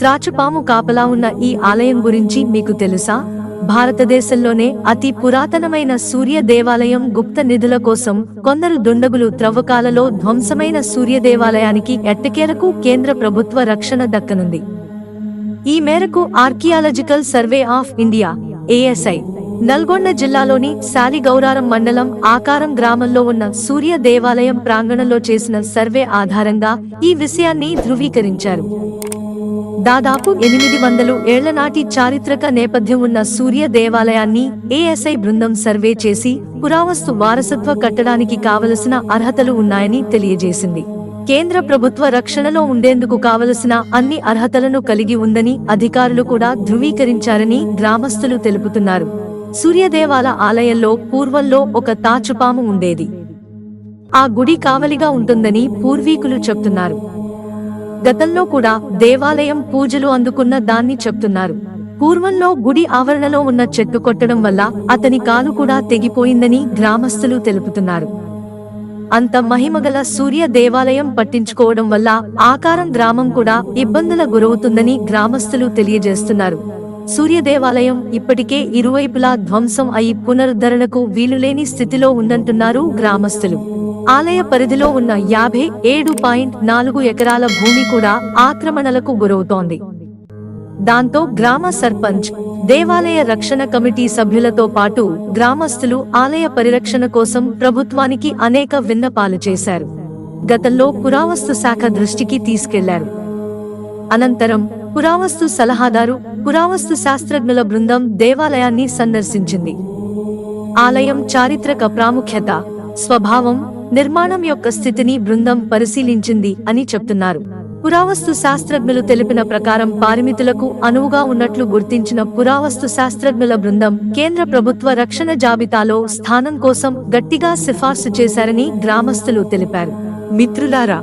త్రాచుపాము కాపలా ఉన్న ఈ ఆలయం గురించి మీకు తెలుసా? భారతదేశంలోనే అతి పురాతనమైన సూర్య దేవాలయం గుప్త నిధుల కోసం కొందరు దుండగులు త్రవ్వకాలలో ధ్వంసమైన సూర్య దేవాలయానికి ఎట్టకేలకు కేంద్ర ప్రభుత్వ రక్షణ దక్కనుంది. ఈ మేరకు archaeological survey of India ASI Nalgonda జిల్లాలోని శాలిగౌరారం మండలం ఆకారం గ్రామంలో ఉన్న సూర్య దేవాలయం ప్రాంగణంలో చేసిన సర్వే ఆధారంగా ఈ విషయాన్ని ధృవీకరించారు. దాదాపు ఎనిమిది వందలు ఏళ్ళ నాటి చారిత్రక నేపథ్యం ఉన్న సూర్య దేవాలయాన్ని ఏఎస్ఐ బృందం సర్వే చేసి పురావస్తు వారసత్వ కట్టడానికి కావలసిన అర్హతలు ఉన్నాయని తెలియజేసింది. కేంద్ర ప్రభుత్వ రక్షణలో ఉండేందుకు కావలసిన అన్ని అర్హతలను కలిగి ఉందని అధికారులు కూడా ధృవీకరించారని గ్రామస్తులు తెలుపుతున్నారు. సూర్యదేవాల ఆలయంలో పూర్వంలో ఒక తాచుపాము ఉండేది. ఆ గుడి కావలిగా ఉంటుందని పూర్వీకులు చెప్తున్నారు. గతంలో కూడా దేవాలయం పూజలు అందుకున్న దాన్ని చెప్తున్నారు. పూర్వంలో గుడి ఆవరణలో ఉన్న చెట్టు కొట్టడం వల్ల అతని కాలు కూడా తెగిపోయిందని గ్రామస్తులు తెలుపుతున్నారు. అంత మహిమగల సూర్య దేవాలయం పట్టించుకోవడం వల్ల ఆకారం గ్రామం కూడా ఇబ్బందుల గురవుతుందని గ్రామస్తులు తెలియజేస్తున్నారు. సూర్య దేవాలయం ఇప్పటికే ఇరువైపులా ధ్వంసం అయి పునరుద్ధరణకు వీలులేని స్థితిలో ఉందంటున్నారు గ్రామస్తులు. ఆలయ పరిధిలో ఉన్న యాభై ఏడు పాయింట్ నాలుగు ఎకరాల భూమి కూడా ఆక్రమణలకు గురవుతోంది. దాంతో గ్రామ సర్పంచ్ దేవాలయ రక్షణ కమిటీ సభ్యులతో పాటు గ్రామస్తులు ఆలయ పరిరక్షణ కోసం ప్రభుత్వానికి అనేక విన్నపాలు చేశారు. గతంలో పురావస్తు శాఖ దృష్టికి తీసుకెళ్ళారు. అనంతరం పురావస్తు సలహాదారు పురావస్తు శాస్త్రజ్ఞుల బృందం దేవాలయాన్ని సందర్శించింది. ఆలయం చారిత్రక ప్రాముఖ్యత స్వభావం నిర్మాణం యొక్క స్థితిని బృందం పరిశీలించింది అని చెప్తున్నారు. పురావస్తు శాస్త్రజ్ఞులు తెలిపిన ప్రకారం పారిమితులకు అనువుగా ఉన్నట్లు గుర్తించిన పురావస్తు శాస్త్రజ్ఞుల బృందం కేంద్ర ప్రభుత్వ రక్షణ జాబితాలో స్థానం కోసం గట్టిగా సిఫార్సు చేశారని గ్రామస్తులు తెలిపారు. మిత్రులారా